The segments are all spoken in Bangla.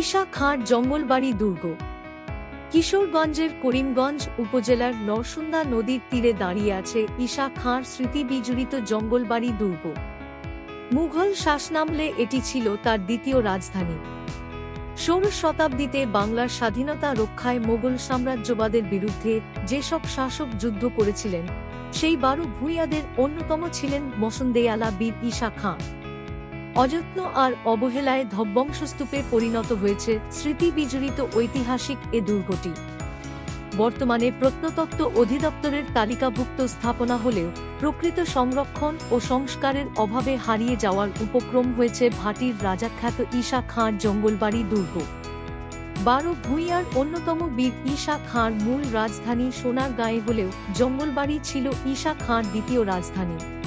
ঈশা খাঁর জঙ্গলবাড়ি দুর্গ। কিশোরগঞ্জের করিমগঞ্জ উপজেলার নরসুন্দা নদীর তীরে দাঁড়িয়ে আছে ঈশা খাঁর স্মৃতি বিজড়িত জঙ্গলবাড়ি দুর্গ। মুঘল শাসনামলে এটি ছিল তার দ্বিতীয় রাজধানী। ষোড়শ শতাব্দীতে বাংলার স্বাধীনতা রক্ষায় মোগল সাম্রাজ্যবাদের বিরুদ্ধে যেসব শাসক যুদ্ধ করেছিলেন, সেই বারো ভূঁইয়াদের অন্যতম ছিলেন মসন্দেয়ালা বীর ঈশা খাঁ অযত্ন আর অবহেলায় ধ্বংসস্তূপে পরিণত হয়েছে স্মৃতি বিজড়িত ঐতিহাসিক এ দুর্গটি। বর্তমানে প্রত্নতত্ত্ব অধিদপ্তরের তালিকাভুক্ত স্থাপনা হলেও প্রকৃত সংরক্ষণ ও সংস্কারের অভাবে হারিয়ে যাওয়ার উপক্রম হয়েছে ভাটির রাজাখ্যাত ঈশা খাঁর জঙ্গলবাড়ি দুর্গ। বারো ভূঁইয়ার অন্যতম বীর ঈশা খাঁর মূল রাজধানী সোনার সোনারগাঁয়ে হলেও জঙ্গলবাড়ি ছিল ঈশা খাঁর দ্বিতীয় রাজধানী।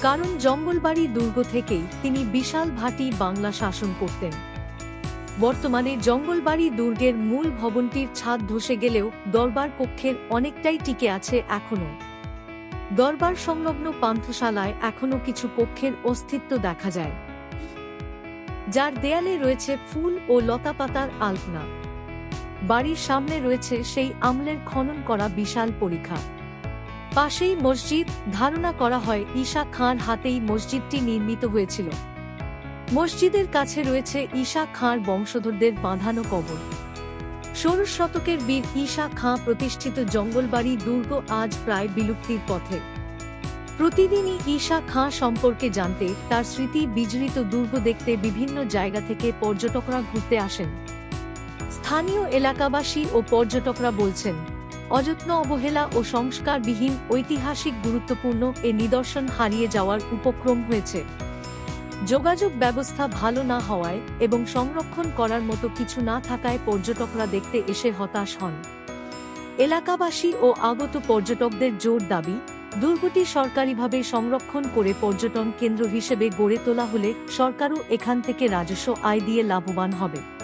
কারণ জঙ্গলবাড়ি দুর্গ থেকেই তিনি বিশাল ভাটি বাংলা শাসন করতেন। বর্তমানে জঙ্গলবাড়ি দুর্গের মূল ভবনটির ছাদ ধসে গেলেও দরবার কক্ষের অনেকটাই টিকে আছে এখনও। দরবার সংলগ্ন পান্থশালায় এখনও কিছু কক্ষের অস্তিত্ব দেখা যায়। যার দেয়ালে রয়েছে ফুল ও লতাপাতার আলপনা। বাড়ির সামনে রয়েছে সেই আমলের খনন করা বিশাল পরীক্ষা। পাশেই মসজিদ ধারণা করা হয় ঈশা খাঁর হাতেই মসজিদটি নির্মিত হয়েছিল। মসজিদের কাছে রয়েছে ঈশা খাঁর বংশধরদের বাঁধানো কবর। ষোড়শ শতকের বীর ঈশা খাঁ প্রতিষ্ঠিত জঙ্গলবাড়ি দুর্গ আজ প্রায় বিলুপ্তির পথে। প্রতিদিনই ঈশা খাঁ সম্পর্কে জানতে, তার স্মৃতি বিজড়িত দুর্গ দেখতে বিভিন্ন জায়গা থেকে পর্যটকরা ঘুরতে আসেন। স্থানীয় এলাকাবাসী ও পর্যটকরা বলছেন অযত্ন অবহেলা ও সংস্কারবিহীন ঐতিহাসিক গুরুত্বপূর্ণ এ নিদর্শন হারিয়ে যাওয়ার উপক্রম হয়েছে। যোগাযোগ ব্যবস্থা ভালো না হওয়ায় এবং সংরক্ষণ করার মতো কিছু না থাকায় পর্যটকরা দেখতে এসে হতাশ হন। এলাকাবাসী ও আগত পর্যটকদের জোর দাবি, দুর্গটি সরকারিভাবে সংরক্ষণ করে পর্যটন কেন্দ্র হিসেবে গড়ে তোলা হলে সরকারও এখান থেকে রাজস্ব আয় দিয়ে লাভবান হবে।